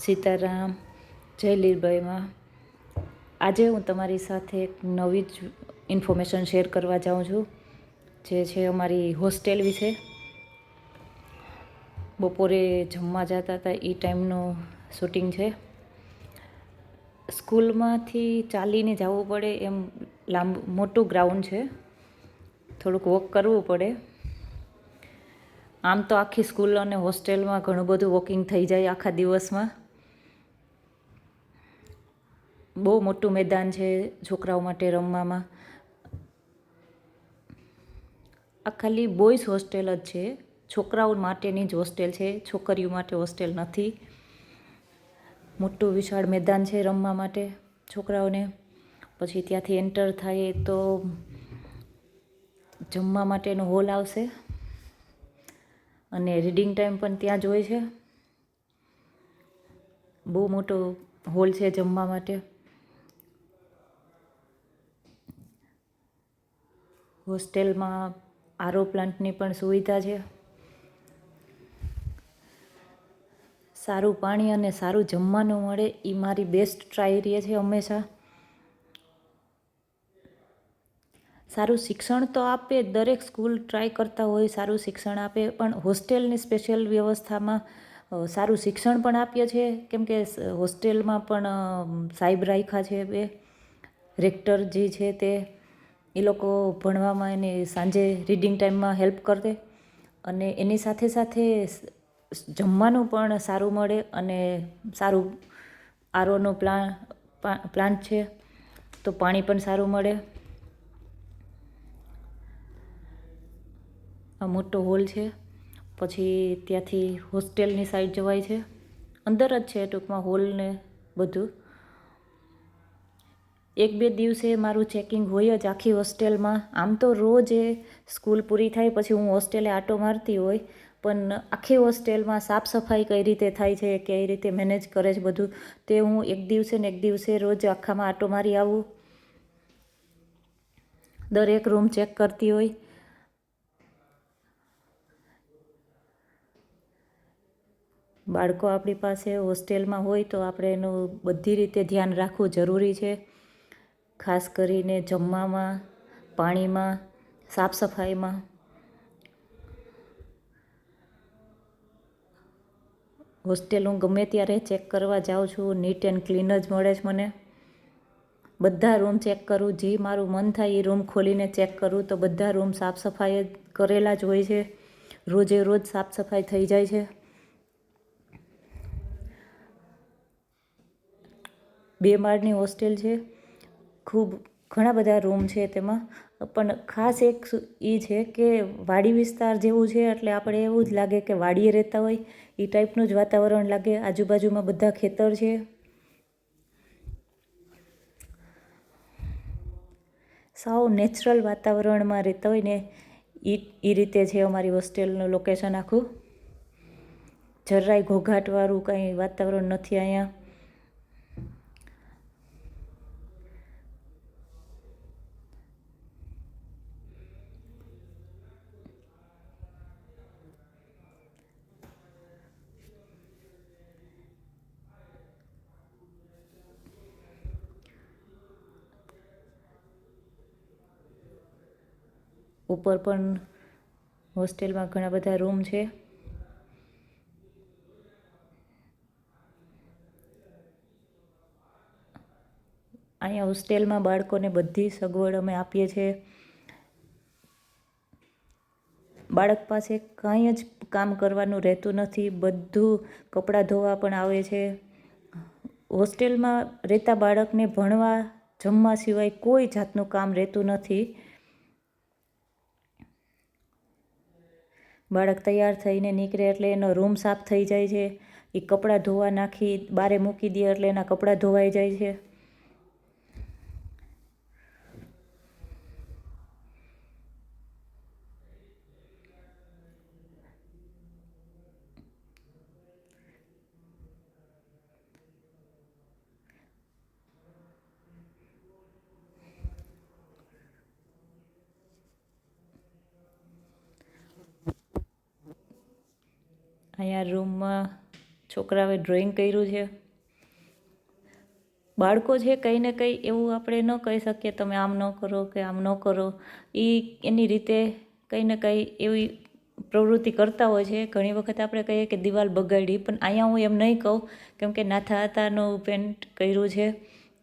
સીતારામ જય લીરબાઈમાં આજે હું તમારી સાથે એક નવી જ ઇન્ફોર્મેશન શેર કરવા જાઉં છું, જે છે અમારી હોસ્ટેલ વિશે. બપોરે જમવા જતા હતા એ ટાઈમનું શૂટિંગ છે. સ્કૂલમાંથી ચાલીને જવું પડે એમ લાંબુ, મોટું ગ્રાઉન્ડ છે. થોડુંક વોક કરવું પડે. આમ તો આખી સ્કૂલ અને હોસ્ટેલમાં ઘણું બધું વોકિંગ થઈ જાય આખા દિવસમાં. બહુ મોટું મેદાન છે છોકરાઓ માટે રમવામાં. આ ખાલી બોયઝ હોસ્ટેલ જ છે. છોકરાઓ માટેની જ હોસ્ટેલ છે. છોકરીઓ માટે હોસ્ટેલ નથી. મોટું વિશાળ મેદાન છે રમવા માટે છોકરાઓને. પછી ત્યાંથી એન્ટર થાય તો જમવા માટેનો હોલ આવશે. અને રીડિંગ ટાઈમ પણ ત્યાં જ હોય છે. બહુ મોટો હોલ છે જમવા માટે. હોસ્ટેલમાં આરો પ્લાન્ટની પણ સુવિધા છે. સારું પાણી અને સારું જમવાનું મળે એ મારી બેસ્ટ ટ્રાય રહે છે હંમેશા. સારું શિક્ષણ તો આપે, દરેક સ્કૂલ ટ્રાય કરતા હોય, સારું શિક્ષણ આપે, પણ હોસ્ટેલની સ્પેશિયલ વ્યવસ્થામાં સારું શિક્ષણ પણ આપીએ છીએ. કેમ કે હોસ્ટેલમાં પણ સાહેબ રાખ્યા છે બે, રેક્ટર જે છે તે. એ લોકો ભણવામાં એને સાંજે રીડિંગ ટાઈમમાં હેલ્પ કરે અને એની સાથે સાથે જમવાનું પણ સારું મળે અને સારું આરોનો પ્લાન પ્લાન્ટ છે તો પાણી પણ સારું મળે. આ મોટો હોલ છે. પછી ત્યાંથી હોસ્ટેલની સાઈડ જવાય છે. અંદર જ છે ટૂંકમાં હોલને બધું. એક બે દિવસે મારું ચેકિંગ હોય જ આખી હોસ્ટેલમાં આમ તો રોજ એ સ્કૂલ પૂરી થાય પછી હું હોસ્ટેલે આટો મારતી હોય, પણ આખી હોસ્ટેલમાં સાફ સફાઈ કઈ રીતે થાય છે, કઈ રીતે મેનેજ કરે છે બધું, તે હું એક દિવસે ને એક દિવસે રોજ આખામાં આટો મારી આવું. દરેક રૂમ ચેક કરતી હોય. બાળકો આપણી પાસે હોસ્ટેલમાં હોય તો આપણે એનું બધી રીતે ધ્યાન રાખવું જરૂરી છે. ખાસ કરીને જમવામાં, પાણીમાં સાફ સફાઈમાં હોસ્ટેલ હું ગમે ત્યારે ચેક કરવા જાઉં છું, નીટ એન્ડ ક્લીન જ મળે છે મને. બધા રૂમ ચેક કરું, જે મારું મન થાય એ રૂમ ખોલીને ચેક કરું તો બધા રૂમ સાફ સફાઈ કરેલા જ હોય છે. રોજે રોજ સાફ સફાઈ થઈ જાય છે. બે માળની હોસ્ટેલ છે. ખૂબ ઘણા બધા રૂમ છે તેમાં. પણ ખાસ એક એ છે કે વાડી વિસ્તાર જેવું છે એટલે આપણે એવું જ લાગે કે વાડીએ રહેતા હોય. એ ટાઈપનું જ વાતાવરણ લાગે. આજુબાજુમાં બધા ખેતર છે. સાવ નેચરલ વાતાવરણમાં રહેતા હોય ને એ એ રીતે છે અમારી હોસ્ટેલનું લોકેશન આખું. જરાય ઘોઘાટવાળું કાંઈ વાતાવરણ નથી અહીંયા. ઉપર પણ હોસ્ટેલમાં ઘણા બધા રૂમ છે. અહીંયા હોસ્ટેલમાં બાળકોને બધી સગવડ અમે આપીએ છીએ. બાળક પાસે કાંઈ જ કામ કરવાનું રહેતું નથી, બધું કપડાં ધોવા પણ આવે છે. હોસ્ટેલમાં રહેતા બાળકને ભણવા, જમવા સિવાય કોઈ જાતનું કામ રહેતું નથી. બાળક તૈયાર થઈને નીકળે એટલે એનો રૂમ સાફ થઈ જાય છે. એ કપડાં ધોવા નાખી બારે મૂકી દે એટલે એના કપડાં ધોવાઈ જાય છે. અહીંયા રૂમમાં છોકરાઓએ ડ્રોઈંગ કર્યું છે. બાળકો છે કંઈ ને કંઈ એવું આપણે ન કહી શકીએ, તમે આમ ન કરો કે આમ ન કરો. એ એની રીતે કંઈ ને કંઈ એવી પ્રવૃત્તિ કરતા હોય છે. ઘણી વખત આપણે કહીએ કે દિવાલ બગાડી, પણ અહીંયા હું એમ નહીં કહું, કેમ કે નાથા હતાનું પેન્ટ કર્યું છે.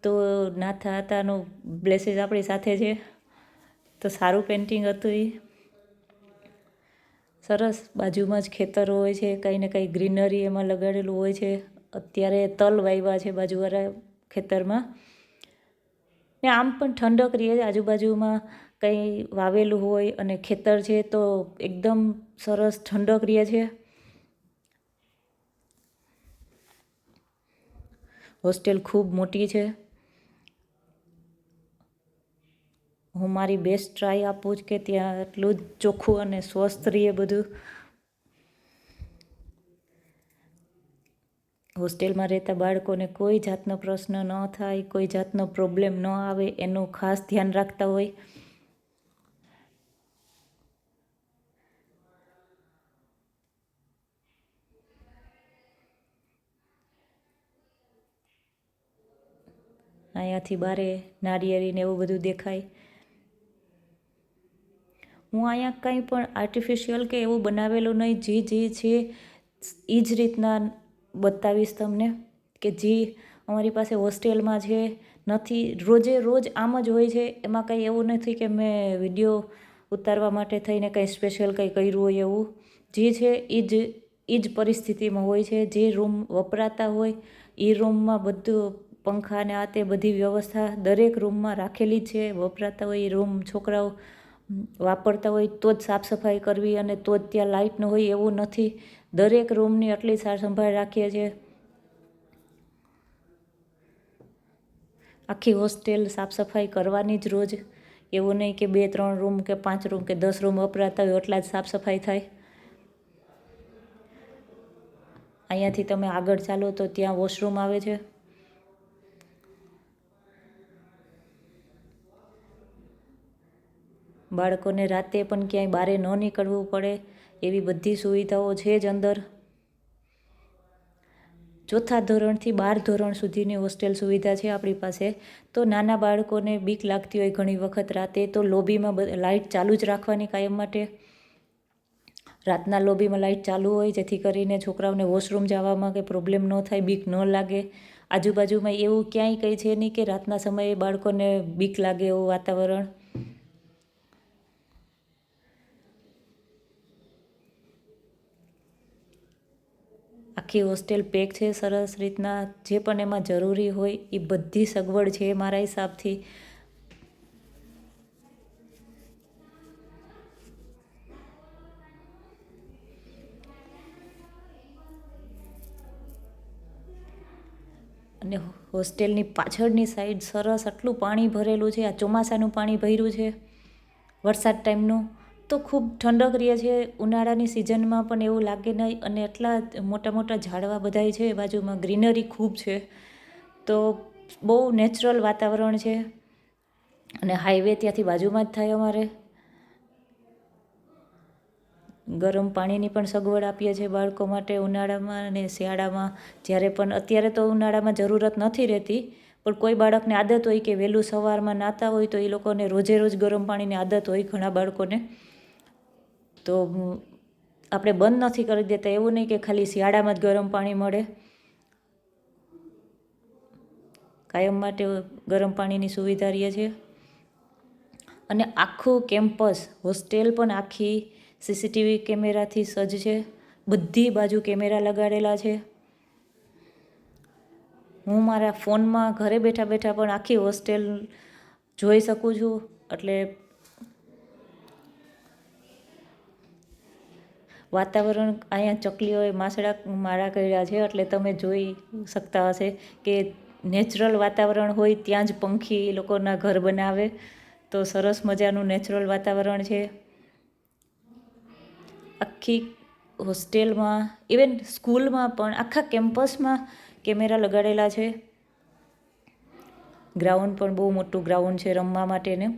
તો નાથા હતાનું બ્લેસીસ આપણી સાથે છે. તો સારું પેન્ટિંગ હતું એ સરસ બાજુમાં જ ખેતર હોય છે, કંઈ ને કંઈ ગ્રીનરી એમાં લગાડેલું હોય છે. અત્યારે તલ વાવ્યા છે બાજુવાળા ખેતરમાં. ને આમ પણ ઠંડક રહે આજુબાજુમાં કંઈ વાવેલું હોય અને ખેતર છે તો એકદમ સરસ ઠંડક રહે છે. હોસ્ટેલ ખૂબ મોટી છે. હું મારી બેસ્ટ ટ્રાય આપું જ કે ત્યાં એટલું જ ચોખ્ખું અને સ્વસ્થ રહીએ બધું. હોસ્ટેલમાં રહેતા બાળકોને કોઈ જાતનો પ્રશ્ન ન થાય, કોઈ જાતનો પ્રોબ્લેમ ન આવે, એનું ખાસ ધ્યાન રાખતા હોય. અહીંયાથી બારે નારિયેળીને એવું બધું દેખાય. હું અહીંયા કંઈ પણ આર્ટિફિશિયલ કે એવું બનાવેલું નહીં, જે જે છે એ જ રીતના બતાવીશ તમને કે જે અમારી પાસે હોસ્ટેલમાં છે, નથી, રોજે રોજ આમ જ હોય છે, એમાં કંઈ એવું નથી કે મેં વીડિયો ઉતારવા માટે થઈને કંઈ સ્પેશિયલ કંઈ કર્યું હોય એવું. જે છે એ જ એ જ પરિસ્થિતિમાં હોય છે, જે રૂમ વપરાતા હોય એ રૂમમાં બધું પંખા ને આ તે બધી વ્યવસ્થા દરેક રૂમમાં રાખેલી છે, વપરાતા હોય એ રૂમ, છોકરાઓ વાપરતા હોય તો જ સાફ સફાઈ કરવી અને તો જ ત્યાં લાઇટ ન હોય એવું નથી. દરેક રૂમની આટલી સાર સંભાળ રાખીએ છીએ. આખી હોસ્ટેલ સાફ સફાઈ કરવાની જ રોજ. એવું નહીં કે બે, ત્રણ રૂમ કે પાંચ રૂમ કે દસ રૂમ વપરાતા હોય એટલા જ સાફ સફાઈ થાય. અહીંયાથી તમે આગળ ચાલો તો ત્યાં વોશરૂમ આવે છે. બાળકોને રાતે પણ ક્યાંય બહારે ન નીકળવું પડે એવી બધી સુવિધાઓ છે જ અંદર. ચોથા ધોરણથી બાર ધોરણ સુધીની હોસ્ટેલ સુવિધા છે આપણી પાસે. તો નાના બાળકોને બીક લાગતી હોય ઘણી વખત રાતે, તો લોબીમાં લાઇટ ચાલુ જ રાખવાની કાયમ માટે. રાતના લોબીમાં લાઇટ ચાલુ હોય, જેથી કરીને છોકરાઓને વોશરૂમ જવામાં કે પ્રોબ્લેમ ન થાય, બીક ન લાગે. આજુબાજુમાં એવું ક્યાંય કંઈ છે નહીં કે રાતના સમયે બાળકોને બીક લાગે એવું વાતાવરણ. આખી હોસ્ટેલ પેક છે સરસ રીતના. જે પણ એમાં જરૂરી હોય એ બધી સગવડ છે મારા હિસાબથી. અને હોસ્ટેલની પાછળની સાઈડ સરસ આટલું પાણી ભરેલું છે. આ ચોમાસાનું પાણી ભર્યું છે. વરસાદ ટાઈમનું. તો ખૂબ ઠંડક રહે છે. ઉનાળાની સિઝનમાં પણ એવું લાગે નહીં અને એટલા મોટા મોટા ઝાડવા બધાય છે બાજુમાં ગ્રીનરી ખૂબ છે. તો બહુ નેચરલ વાતાવરણ છે અને હાઈવે ત્યાંથી બાજુમાં જ થાય અમારે. ગરમ પાણીની પણ સગવડ આપીએ છીએ બાળકો માટે ઉનાળામાં અને શિયાળામાં. જ્યારે પણ અત્યારે તો ઉનાળામાં જરૂરત નથી રહેતી, પણ કોઈ બાળકને આદત હોય કે વહેલું સવારમાં નાતા હોય તો એ લોકોને રોજે રોજ ગરમ પાણીની આદત હોય ઘણા બાળકોને. તો આપણે બંધ નથી કરી દેતા. એવું નહીં કે ખાલી શિયાળામાં જ ગરમ પાણી મળે. કાયમ માટે ગરમ પાણીની સુવિધા રહે છે. અને આખું કેમ્પસ, હોસ્ટેલ પણ આખી સીસીટીવી કેમેરાથી સજ્જ છે. બધી બાજુ કેમેરા લગાડેલા છે. હું મારા ફોનમાં ઘરે બેઠા બેઠા પણ આખી હોસ્ટેલ જોઈ શકું છું. એટલે વાતાવરણ અહીંયા ચકલીઓએ માસડા મારા કર્યા છે, એટલે તમે જોઈ શકતા હશે કે નેચરલ વાતાવરણ હોય ત્યાં જ પંખી એ લોકોના ઘર બનાવે. તો સરસ મજાનું નેચરલ વાતાવરણ છે. આખી હોસ્ટેલમાં, ઇવન સ્કૂલમાં પણ, આખા કેમ્પસમાં કેમેરા લગાડેલા છે. ગ્રાઉન્ડ પણ બહુ મોટું ગ્રાઉન્ડ છે રમવા માટેનું.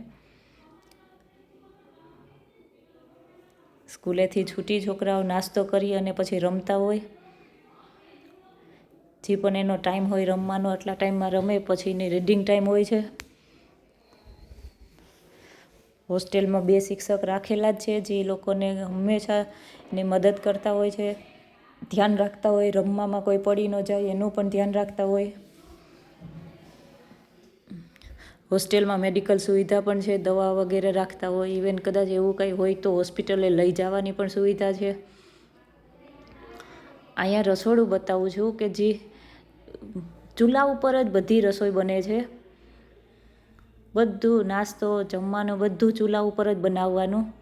સ્કૂલેથી છૂટી છોકરાઓ નાસ્તો કરી અને પછી રમતા હોય. જે પણ એનો ટાઈમ હોય રમવાનો એટલા ટાઈમમાં રમે, પછી એની રીડિંગ ટાઈમ હોય છે. હોસ્ટેલમાં બે શિક્ષક રાખેલા જ છે, જે લોકોને હંમેશા ને મદદ કરતા હોય છે. ધ્યાન રાખતા હોય, રમવામાં કોઈ પડી ન જાય, એનું પણ ધ્યાન રાખતા હોય. હોસ્ટેલમાં મેડિકલ સુવિધા પણ છે, દવા વગેરે રાખતા હોય, ઇવન કદાચ એવું કંઈ હોય તો હોસ્પિટલે લઈ જવાની પણ સુવિધા છે. અહીંયા રસોડું બતાવું છું કે જે ચૂલા ઉપર જ બધી રસોઈ બને છે. બધું નાસ્તો, જમવાનું બધું ચૂલા ઉપર જ બનાવવાનું.